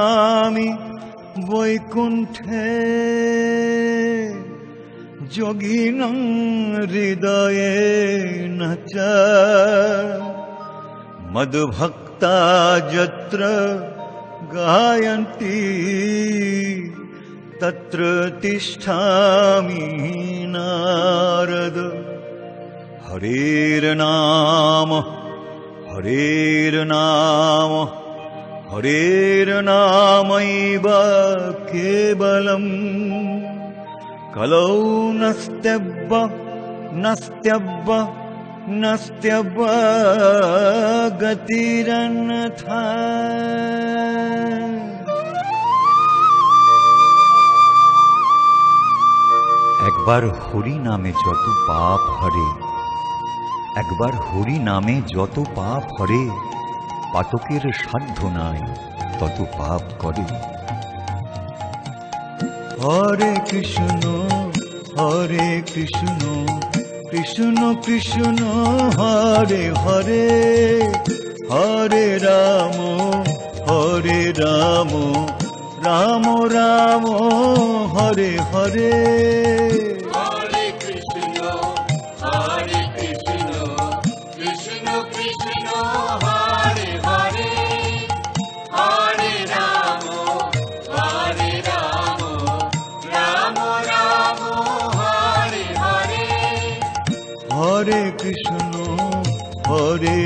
তিষ্ঠামি বৈকুণ্ঠে যোগিনং হৃদয়ে ন চ মদ্ভক্তা যত্র গায়ন্তি তত্র তিষ্ঠামি নারদ হরের্নাম হরের্নাম হরের্নামৈব কেবলম। কলৌ নস্ত্যব্য নস্ত্যব্য নস্ত্যব্য গতিরন্যথা একবার হরি নামে যত পাপ হরে, একবার হরি নামে যত পাপ হরে পাতকের সাধ্য নাই তত পাপ করে হরে কৃষ্ণ হরে কৃষ্ণ কৃষ্ণ কৃষ্ণ হরে হরে হরে রাম হরে রাম রাম রাম হরে হরে। হরে কৃষ্ণ হরে কৃষ্ণ কৃষ্ণ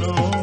no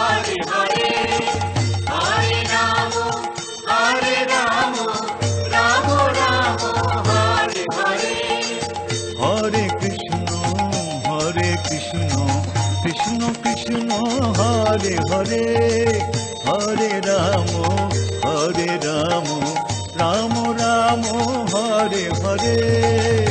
হরে হরে হরে রাম হরে রাম রাম রাম হরে হরে হরে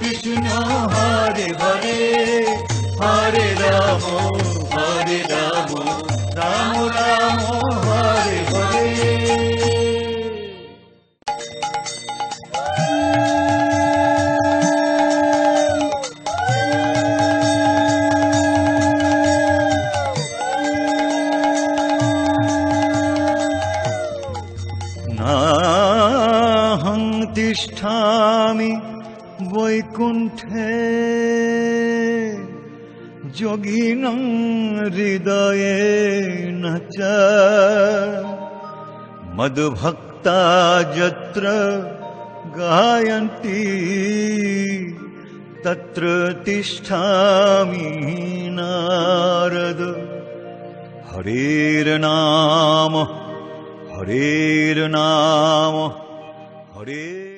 कृष्ण हरे हरे हरे रामो हरे राम राम राम हरे हरे नाहं तिष्ठामि वैकुण्ठे योगिनं हृदयेन च मद्भक्ता यत्र गायन्ति तत्र तिष्ठामि नारद हरेर्नाम हरेर्नाम हरे